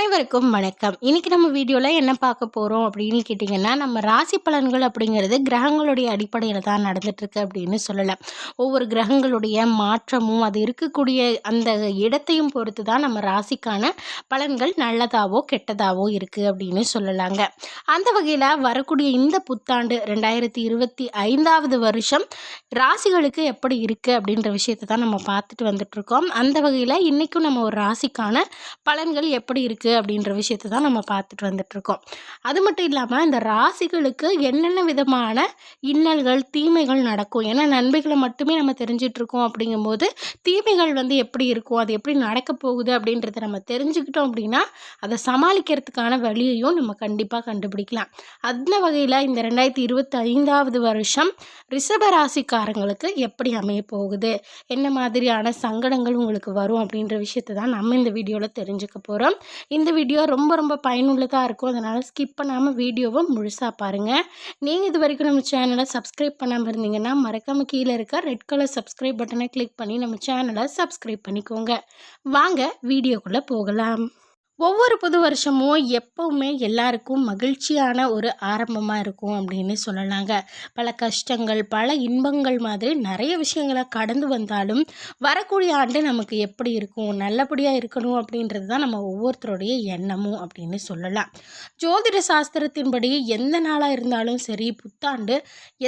அனைவருக்கும் வணக்கம். இன்றைக்கி நம்ம வீடியோவில் என்ன பார்க்க போகிறோம் அப்படின்னு கேட்டிங்கன்னா நம்ம ராசி பலன்கள் அப்படிங்கிறது கிரகங்களுடைய அடிப்படையில் தான் நடந்துகிட்ருக்கு அப்படின்னு சொல்லலாம் ஒவ்வொரு கிரகங்களுடைய மாற்றமும் அது இருக்கக்கூடிய அந்த இடத்தையும் பொறுத்து தான் நம்ம ராசிக்கான பலன்கள் நல்லதாவோ கெட்டதாவோ இருக்குது அப்படின்னு சொல்லலாங்க. அந்த வகையில் வரக்கூடிய இந்த புத்தாண்டு ரெண்டாயிரத்தி இருபத்தி ஐந்தாவது வருஷம் ராசிகளுக்கு எப்படி இருக்குது அப்படின்ற விஷயத்தை தான் நம்ம பார்த்துட்டு வந்துட்ருக்கோம் அந்த வகையில் இன்றைக்கும் நம்ம ஒரு ராசிக்கான பலன்கள் எப்படி இருக்குது அப்படின்ற விஷயத்தை தான் நம்ம பார்த்துட்டு வந்துட்ருக்கோம் அது மட்டும் இல்லாமல் இந்த ராசிகளுக்கு என்னென்ன விதமான இன்னல்கள் தீமைகள் நடக்கும்? ஏன்னா நன்மைகளை மட்டுமே நம்ம தெரிஞ்சிட்ருக்கோம் அப்படிங்கும்போது தீமைகள் வந்து எப்படி இருக்கும்? அது எப்படி நடக்க போகுது அப்படின்றத நம்ம தெரிஞ்சுக்கிட்டோம் அப்படின்னா அதை சமாளிக்கிறதுக்கான வழியையும் நம்ம கண்டிப்பாக கண்டுபிடிக்கலாம். அந்த வகையில் இந்த ரெண்டாயிரத்தி இருபத்தி ஐந்தாவது வருஷம் ரிஷப ராசிக்காரங்களுக்கு எப்படி அமைய போகுது? என்ன மாதிரியான சங்கடங்கள் உங்களுக்கு வரும் அப்படின்ற விஷயத்தை தான் நம்ம இந்த வீடியோவில் தெரிஞ்சுக்க போகிறோம் இந்த வீடியோ ரொம்ப ரொம்ப பயனுள்ளதாக இருக்கும் அதனால் ஸ்கிப் பண்ணாமல் வீடியோவை முழுசாக பாருங்கள் நீங்கள் இது வரைக்கும் நம்ம சேனலை சப்ஸ்கிரைப் பண்ணாமல் இருந்தீங்கன்னா மறக்காமல் கீழே இருக்க ரெட் கலர் சப்ஸ்கிரைப் பட்டனை கிளிக் பண்ணி நம்ம சேனலை சப்ஸ்கிரைப் பண்ணிக்கோங்க. வாங்க வீடியோக்குள்ளே போகலாம். ஒவ்வொரு புது வருஷமும் எப்போவுமே எல்லாருக்கும் மகிழ்ச்சியான ஒரு ஆரம்பமாக இருக்கும் அப்படின்னு சொல்லலாங்க. பல கஷ்டங்கள் பல இன்பங்கள் மாதிரி நிறைய விஷயங்களை கடந்து வந்தாலும் வரக்கூடிய ஆண்டு நமக்கு எப்படி இருக்கும் நல்லபடியாக இருக்கணும் அப்படின்றது தான் நம்ம ஒவ்வொருத்தருடைய எண்ணமும் அப்படின்னு சொல்லலாம். ஜோதிட சாஸ்திரத்தின்படி எந்த நாளாக இருந்தாலும் சரி புத்தாண்டு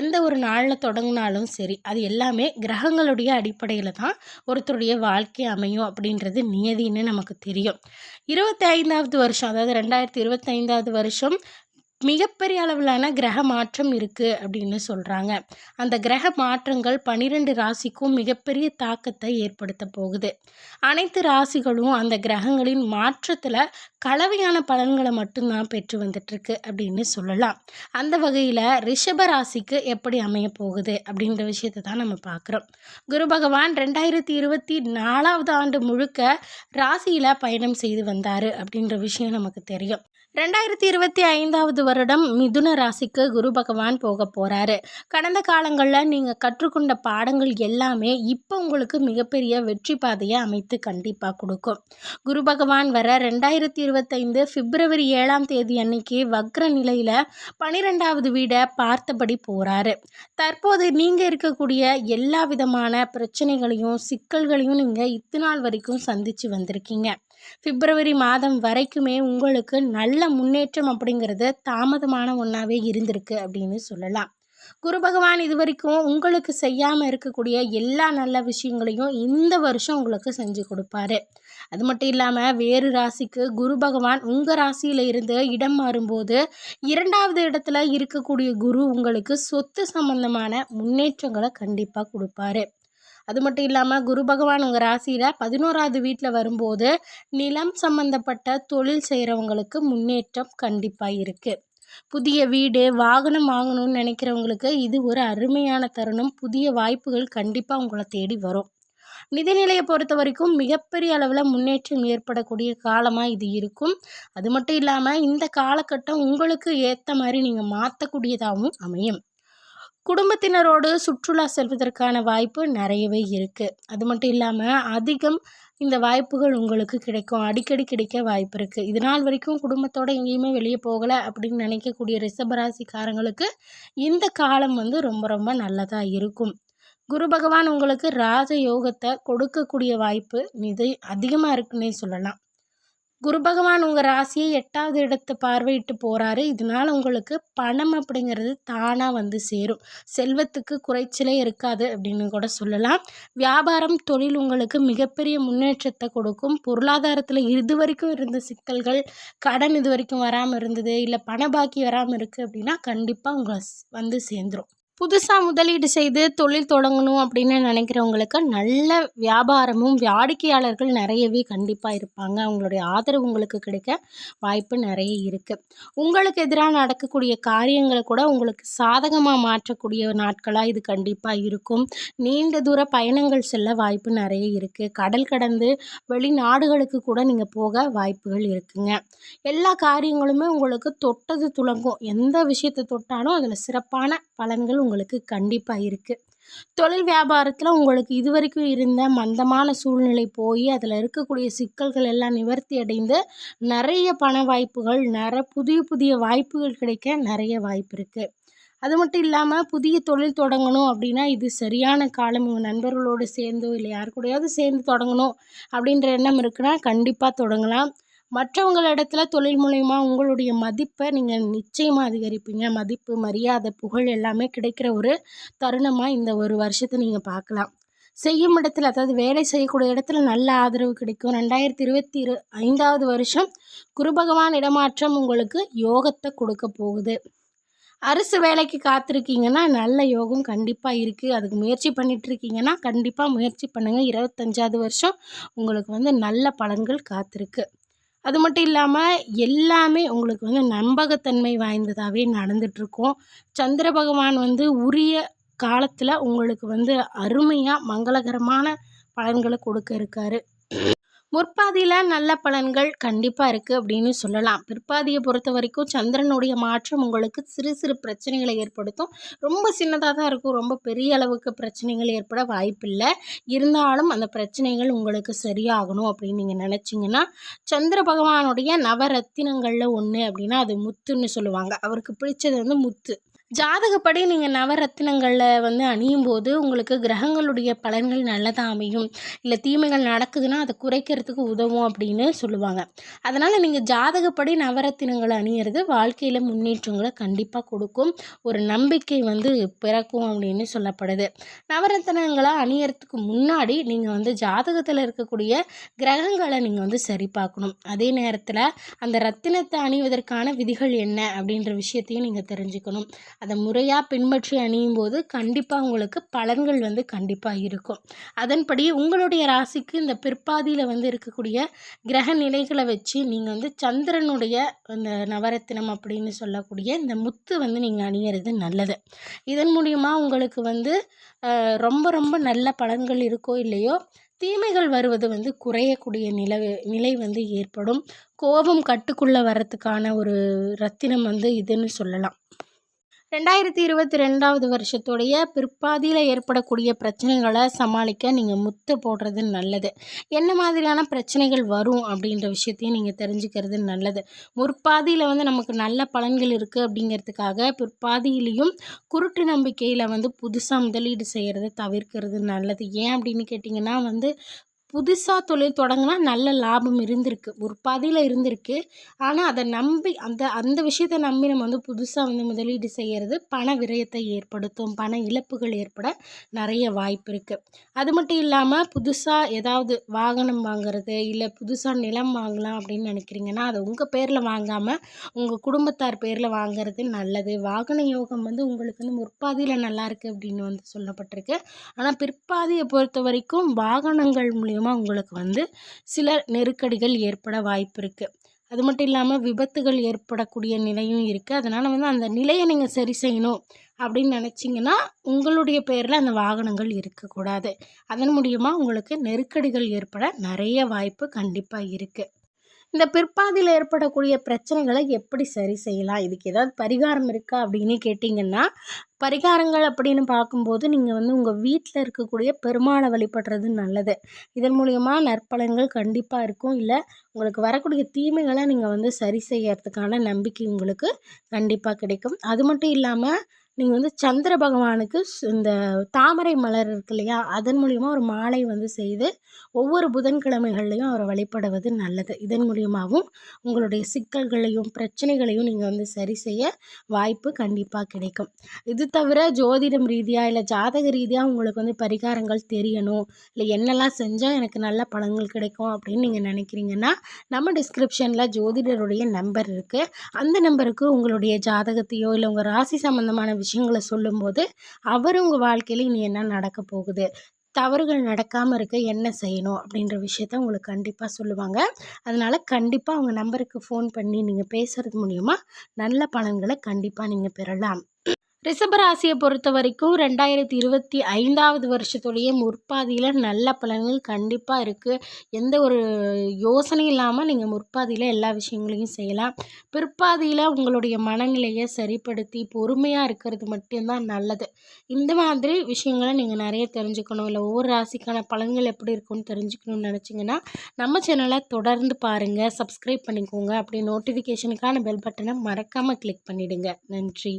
எந்த ஒரு நாளில் தொடங்கினாலும் சரி அது எல்லாமே கிரகங்களுடைய அடிப்படையில் தான் ஒருத்தருடைய வாழ்க்கை அமையும் அப்படின்றது நியதின்னு நமக்கு தெரியும். இருபத்தி ஐந்தாவது வருஷம் அதாவது ரெண்டாயிரத்தி இருபத்தைந்தாவது வருஷம் மிகப்பெரிய அளவிலான கிரக மாற்றம் இருக்குது அப்படின்னு சொல்கிறாங்க அந்த கிரக மாற்றங்கள் பன்னிரெண்டு ராசிக்கும் மிகப்பெரிய தாக்கத்தை ஏற்படுத்த போகுது. அனைத்து ராசிகளும் அந்த கிரகங்களின் மாற்றத்தில் கலவையான பலன்களை மட்டும்தான் பெற்று வந்துட்டுருக்கு அப்படின்னு சொல்லலாம். அந்த வகையில் ரிஷப ராசிக்கு எப்படி அமைய போகுது அப்படின்ற விஷயத்தை தான் நம்ம பார்க்குறோம் குரு பகவான் ரெண்டாயிரத்தி இருபத்தி நாலாவது ஆண்டு முழுக்க ராசியில் பயணம் செய்து வந்தார் அப்படின்ற விஷயம் நமக்கு தெரியும். ரெண்டாயிரத்தி இருபத்தி ஐந்தாவது வருடம் மிதுன ராசிக்கு குரு பகவான் போக போகிறாரு கடந்த காலங்களில் நீங்கள் கற்றுக்கொண்ட பாடங்கள் எல்லாமே இப்போ உங்களுக்கு மிகப்பெரிய வெற்றி பாதையை அமைத்து கண்டிப்பாக கொடுக்கும். குரு பகவான் வர ரெண்டாயிரத்தி இருபத்தைந்து பிப்ரவரி ஏழாம் தேதி அன்னைக்கு வக்ர நிலையில் பனிரெண்டாவது வீடை பார்த்தபடி போகிறாரு தற்போது நீங்கள் இருக்கக்கூடிய எல்லா விதமான பிரச்சனைகளையும் சிக்கல்களையும் நீங்கள் இத்தநாள் வரைக்கும் சந்தித்து வந்திருக்கீங்க. பிப்ரவரி மாதம் வரைக்குமே உங்களுக்கு நல்ல முன்னேற்றம் அப்படிங்கிறது தாமதமான ஒன்றாவே இருந்திருக்கு அப்படின்னு சொல்லலாம். குரு பகவான் இது வரைக்கும் உங்களுக்கு செய்யாமல் இருக்கக்கூடிய எல்லா நல்ல விஷயங்களையும் இந்த வருஷம் உங்களுக்கு செஞ்சு கொடுப்பாரு. அது மட்டும் இல்லாமல் வேறு ராசிக்கு குரு பகவான் உங்கள் ராசியில் இருந்து இடம் மாறும்போது இரண்டாவது இடத்துல இருக்கக்கூடிய குரு உங்களுக்கு சொத்து சம்பந்தமான முன்னேற்றங்களை கண்டிப்பாக கொடுப்பாரு. அது மட்டும் இல்லாமல் குரு பகவான் உங்கள் ராசியில் பதினோராவது வீட்டில் வரும்போது நிலம் சம்மந்தப்பட்ட தொழில் செய்கிறவங்களுக்கு முன்னேற்றம் கண்டிப்பாக இருக்குது புதிய வீடு வாகனம் வாங்கணும்னு நினைக்கிறவங்களுக்கு இது ஒரு அருமையான தருணம். புதிய வாய்ப்புகள் கண்டிப்பாக உங்களை தேடி வரும். நிதிநிலையை பொறுத்த வரைக்கும் மிகப்பெரிய அளவில் முன்னேற்றம் ஏற்படக்கூடிய காலமாக இது இருக்கும். அது மட்டும் இல்லாமல் இந்த காலகட்டம் உங்களுக்கு ஏற்ற மாதிரி நீங்கள் மாற்றக்கூடியதாகவும் அமையும். குடும்பத்தினரோடு சுற்றுலா செல்வதற்கான வாய்ப்பு நிறையவே இருக்குது அது மட்டும் இல்லாமல் அதிகம் இந்த வாய்ப்புகள் உங்களுக்கு கிடைக்கும். அடிக்கடி கிடைக்க வாய்ப்பு இருக்குது இது நாள் வரைக்கும் குடும்பத்தோடு எங்கேயுமே வெளியே போகலை அப்படின்னு நினைக்கக்கூடிய ரிஷபராசிக்காரங்களுக்கு இந்த காலம் வந்து ரொம்ப ரொம்ப நல்லதாக இருக்கும். குரு பகவான் உங்களுக்கு ராஜ யோகத்தை கொடுக்கக்கூடிய வாய்ப்பு மிக அதிகமாக இருக்குன்னே சொல்லலாம். குரு பகவான் உங்கள் ராசியை எட்டாவது இடத்தை பார்வையிட்டு போகிறாரு இதனால் உங்களுக்கு பணம் அப்படிங்கிறது தானாக வந்து சேரும். செல்வத்துக்கு குறைச்சலே இருக்காது அப்படின்னு கூட சொல்லலாம். வியாபாரம் தொழில் உங்களுக்கு மிகப்பெரிய முன்னேற்றத்தை கொடுக்கும். பொருளாதாரத்தில் இது வரைக்கும் இருந்த சிக்கல்கள் கடன் இது வரைக்கும் வராமல் இருந்தது இல்லை பண பாக்கி வராமல் இருக்குது அப்படின்னா கண்டிப்பாக உங்களை வந்து சேர்ந்துடும் புதுசாக முதலீடு செய்து தொழில் தொடங்கணும் அப்படின்னு நினைக்கிறவங்களுக்கு நல்ல வியாபாரமும் வாடிக்கையாளர்கள் நிறையவே கண்டிப்பாக இருப்பாங்க. அவங்களுடைய ஆதரவு உங்களுக்கு கிடைக்க வாய்ப்பு நிறைய இருக்குது உங்களுக்கு எதிராக நடக்கக்கூடிய காரியங்களை கூட உங்களுக்கு சாதகமாக மாற்றக்கூடிய நாட்களாக இது கண்டிப்பாக இருக்கும். நீண்ட தூர பயணங்கள் செல்ல வாய்ப்பு நிறைய இருக்குது கடல் கடந்து வெளிநாடுகளுக்கு கூட நீங்கள் போக வாய்ப்புகள் இருக்குங்க. எல்லா காரியங்களுமே உங்களுக்கு தொட்டது துளங்கும் எந்த விஷயத்தை தொட்டாலும் அதில் சிறப்பான பலன்கள் உங்களுக்கு உங்களுக்கு கண்டிப்பாக இருக்குது தொழில் வியாபாரத்தில் உங்களுக்கு இதுவரைக்கும் இருந்த மந்தமான சூழ்நிலை போய் அதில் இருக்கக்கூடிய சிக்கல்கள் எல்லாம் நிவர்த்தி அடைந்து நிறைய பண வாய்ப்புகள் நிற புதிய புதிய வாய்ப்புகள் கிடைக்க நிறைய வாய்ப்பு இருக்குது அது மட்டும் இல்லாமல் புதிய தொழில் தொடங்கணும் அப்படின்னா இது சரியான காலம். உங்கள் நண்பர்களோடு சேர்ந்தோ இல்லை யார் கூடயாவது சேர்ந்து தொடங்கணும் அப்படின்ற எண்ணம் இருக்குன்னா கண்டிப்பாக தொடங்கலாம். மற்றவங்களிடத்துல தொழில் மூலயமா உங்களுடைய மதிப்பை நீங்கள் நிச்சயமாக அதிகரிப்பீங்க. மதிப்பு மரியாதை புகழ் எல்லாமே கிடைக்கிற ஒரு தருணமாக இந்த ஒரு வருஷத்தை நீங்கள் பார்க்கலாம். செய்யும் இடத்துல அதாவது வேலை செய்யக்கூடிய இடத்துல நல்ல ஆதரவு கிடைக்கும். ரெண்டாயிரத்தி இருபத்தி இரு ஐந்தாவது வருஷம் குருபகவான் இடமாற்றம் உங்களுக்கு யோகத்தை கொடுக்க போகுது. அரசு வேலைக்கு காத்திருக்கீங்கன்னா நல்ல யோகம் கண்டிப்பாக இருக்குது அதுக்கு முயற்சி பண்ணிகிட்ருக்கீங்கன்னா கண்டிப்பாக முயற்சி பண்ணுங்கள் இருபத்தஞ்சாவது வருஷம் உங்களுக்கு வந்து நல்ல பலன்கள் காத்திருக்கு. அது மட்டும் இல்லாமல் எல்லாமே உங்களுக்கு வந்து நம்பகத்தன்மை வாய்ந்ததாகவே நடந்துகிட்ருக்கும் சந்திர பகவான் வந்து உரிய காலத்தில் உங்களுக்கு வந்து அருமையாக மங்களகரமான பலன்களை கொடுக்க இருக்காரு. முற்பாதியில் நல்ல பலன்கள் கண்டிப்பாக இருக்குது அப்படின்னு சொல்லலாம். பிற்பாதியை பொறுத்த வரைக்கும் சந்திரனுடைய மாற்றம் உங்களுக்கு சிறு சிறு பிரச்சனைகளை ஏற்படுத்தும். ரொம்ப சின்னதாக தான் இருக்கும். ரொம்ப பெரிய அளவுக்கு பிரச்சனைகள் ஏற்பட வாய்ப்பில்லை. இருந்தாலும் அந்த பிரச்சனைகள் உங்களுக்கு சரியாகணும் அப்படின்னு நீங்கள் நினச்சிங்கன்னா சந்திர பகவானுடைய நவரத்தினங்களில் ஒன்று அப்படின்னா அது முத்துன்னு சொல்லுவாங்க. அவருக்கு பிடிச்சது வந்து முத்து. ஜாதகப்படி நீங்கள் நவரத்தினங்களில் வந்து அணியும் போது உங்களுக்கு கிரகங்களுடைய பலன்கள் நல்லதாக அமையும். இல்லை தீமைகள் நடக்குதுன்னா அதை குறைக்கிறதுக்கு உதவும் அப்படின்னு சொல்லுவாங்க. அதனால் நீங்கள் ஜாதகப்படி நவரத்தினங்களை அணியிறது வாழ்க்கையில் முன்னேற்றங்களை கண்டிப்பாக கொடுக்கும். ஒரு நம்பிக்கை வந்து பிறக்கும் அப்படின்னு சொல்லப்படுது. நவரத்தினங்களை அணியறதுக்கு முன்னாடி நீங்கள் வந்து ஜாதகத்தில் இருக்கக்கூடிய கிரகங்களை நீங்கள் வந்து சரி பார்க்கணும் அதே நேரத்தில் அந்த ரத்தினத்தை அணிவதற்கான விதிகள் என்ன அப்படின்ற விஷயத்தையும் நீங்கள் தெரிஞ்சுக்கணும். அதை முறையாக பின்பற்றி அணியும் போது கண்டிப்பாக உங்களுக்கு பலன்கள் வந்து கண்டிப்பாக இருக்கும். அதன்படி உங்களுடைய ராசிக்கு இந்த பிற்பாதியில் வந்து இருக்கக்கூடிய கிரக நிலைகளை வச்சு நீங்கள் வந்து சந்திரனுடைய அந்த நவரத்தினம் அப்படின்னு சொல்லக்கூடிய இந்த முத்து வந்து நீங்கள் அணியறது நல்லது. இதன் மூலிமா உங்களுக்கு வந்து ரொம்ப ரொம்ப நல்ல பலன்கள் இருக்கோ இல்லையோ தீமைகள் வருவது வந்து குறையக்கூடிய நிலை நிலை வந்து ஏற்படும். கோபம் கட்டுக்குள்ளே வரத்துக்கான ஒரு ரத்தினம் வந்து இதுன்னு சொல்லலாம். ரெண்டாயிரத்தி இருபத்தி ரெண்டாவது வருஷத்துடைய பிற்பாதியில் ஏற்படக்கூடிய பிரச்சனைகளை சமாளிக்க நீங்கள் முத்து போடுறது நல்லது. என்ன மாதிரியான பிரச்சனைகள் வரும் அப்படின்ற விஷயத்தையும் நீங்கள் தெரிஞ்சுக்கிறது நல்லது. முற்பாதியில் வந்து நமக்கு நல்ல பலன்கள் இருக்குது அப்படிங்கிறதுக்காக பிற்பாதியிலையும் குருட்டு நம்பிக்கையில் வந்து புதுசாக முதலீடு செய்கிறத தவிர்க்கிறது நல்லது. ஏன் அப்படின்னு கேட்டிங்கன்னா வந்து புதுசாக தொழில் தொடங்கினா நல்ல லாபம் இருந்திருக்கு. ஒரு பாதியில் இருந்திருக்கு. ஆனால் அதை நம்பி அந்த அந்த விஷயத்தை நம்பி நம்ம வந்து புதுசாக வந்து முதலீடு செய்கிறது பண விரயத்தை ஏற்படுத்தும் பண இழப்புகள் ஏற்பட நிறைய வாய்ப்பு இருக்குது அது மட்டும் இல்லாமல் புதுசாக ஏதாவது வாகனம் வாங்குறது இல்லை புதுசாக நிலம் வாங்கலாம் அப்படின்னு நினைக்கிறீங்கன்னா அதை உங்கள் பேரில் வாங்காமல் உங்கள் குடும்பத்தார் பேரில் வாங்குறது நல்லது. வாகன யோகம் வந்து உங்களுக்கு வந்து முற்பாதியில் நல்லா இருக்குது அப்படின்னு வந்து சொல்லப்பட்டிருக்கு. ஆனால் பிற்பாதியை பொறுத்த வரைக்கும் வாகனங்கள் மூலியம் மூலிமா உங்களுக்கு வந்து சில நெருக்கடிகள் ஏற்பட வாய்ப்பு இருக்குது அது மட்டும் இல்லாமல் விபத்துகள் ஏற்படக்கூடிய நிலையும் இருக்குது அதனால் வந்து அந்த நிலையை நீங்கள் சரி செய்யணும் அப்படின்னு நினச்சிங்கன்னா உங்களுடைய பேரில் அந்த வாகனங்கள் இருக்கக்கூடாது அதன் மூலியமாக உங்களுக்கு நெருக்கடிகள் ஏற்பட நிறைய வாய்ப்பு கண்டிப்பாக இருக்குது இந்த பிற்பாதியில் ஏற்படக்கூடிய பிரச்சனைகளை எப்படி சரி செய்யலாம்? இதுக்கு ஏதாவது பரிகாரம் இருக்கா அப்படின்னு கேட்டிங்கன்னா பரிகாரங்கள் அப்படின்னு பார்க்கும்போது நீங்கள் வந்து உங்கள் வீட்டில் இருக்கக்கூடிய பெருமாளை வழிபடுறது நல்லது. இதன் மூலயமா நற்பலன்கள் கண்டிப்பாக இருக்கும். இல்லை உங்களுக்கு வரக்கூடிய தீமைகளை நீங்கள் வந்து சரி செய்யறதுக்கான நம்பிக்கை உங்களுக்கு கண்டிப்பாக கிடைக்கும். அது மட்டும் இல்லாமல் நீங்கள் வந்து சந்திர பகவானுக்கு இந்த தாமரை மலர் இருக்கு இல்லையா அதன் மூலிமா ஒரு மாலை வந்து செய்து ஒவ்வொரு புதன்கிழமைகள்லையும் அவரை வழிபடுவது நல்லது. இதன் மூலியமாகவும் உங்களுடைய சிக்கல்களையும் பிரச்சனைகளையும் நீங்கள் வந்து சரி செய்ய வாய்ப்பு கண்டிப்பாக கிடைக்கும். இது தவிர ஜோதிடம் ரீதியாக இல்லை ஜாதக ரீதியாக உங்களுக்கு வந்து பரிகாரங்கள் தெரியணும் இல்லை என்னெல்லாம் செஞ்சால் எனக்கு நல்ல பலன்கள் கிடைக்கும் அப்படின்னு நீங்கள் நினைக்கிறீங்கன்னா நம்ம டிஸ்கிரிப்ஷனில் ஜோதிடருடைய நம்பர் இருக்குது அந்த நம்பருக்கு உங்களுடைய ஜாதகத்தையோ இல்லை உங்கள் ராசி சம்மந்தமான விஷயங்களை சொல்லும்போது அவர் உங்கள் வாழ்க்கையில் இனி என்ன நடக்க போகுது? தவறுகள் நடக்காமல் இருக்க என்ன செய்யணும்? அப்படின்ற விஷயத்த உங்களுக்கு கண்டிப்பாக சொல்லுவாங்க. அதனால் கண்டிப்பாக அவங்க நம்பருக்கு ஃபோன் பண்ணி நீங்கள் பேசுகிறது மூலிமா நல்ல பலன்களை கண்டிப்பாக நீங்கள் பெறலாம். ரிஷபராசியை பொறுத்த வரைக்கும் ரெண்டாயிரத்தி இருபத்தி ஐந்தாவது வருஷத்துடைய முற்பாதியில் நல்ல பலன்கள் கண்டிப்பாக இருக்குது எந்த ஒரு யோசனையும் இல்லாமல் நீங்கள் முற்பாதியில் எல்லா விஷயங்களையும் செய்யலாம். பிற்பாதியில் உங்களுடைய மனநிலையை சரிப்படுத்தி பொறுமையாக இருக்கிறது மட்டும்தான் நல்லது. இந்த மாதிரி விஷயங்களை நீங்கள் நிறைய தெரிஞ்சுக்கணும். இல்லை ஒவ்வொரு ராசிக்கான பலன்கள் எப்படி இருக்கும்னு தெரிஞ்சுக்கணும்னு நினச்சிங்கன்னா நம்ம சேனலை தொடர்ந்து பாருங்கள் சப்ஸ்கிரைப் பண்ணிக்கோங்க. அப்படி நோட்டிஃபிகேஷனுக்கான பெல் பட்டனை மறக்காமல் கிளிக் பண்ணிவிடுங்க நன்றி.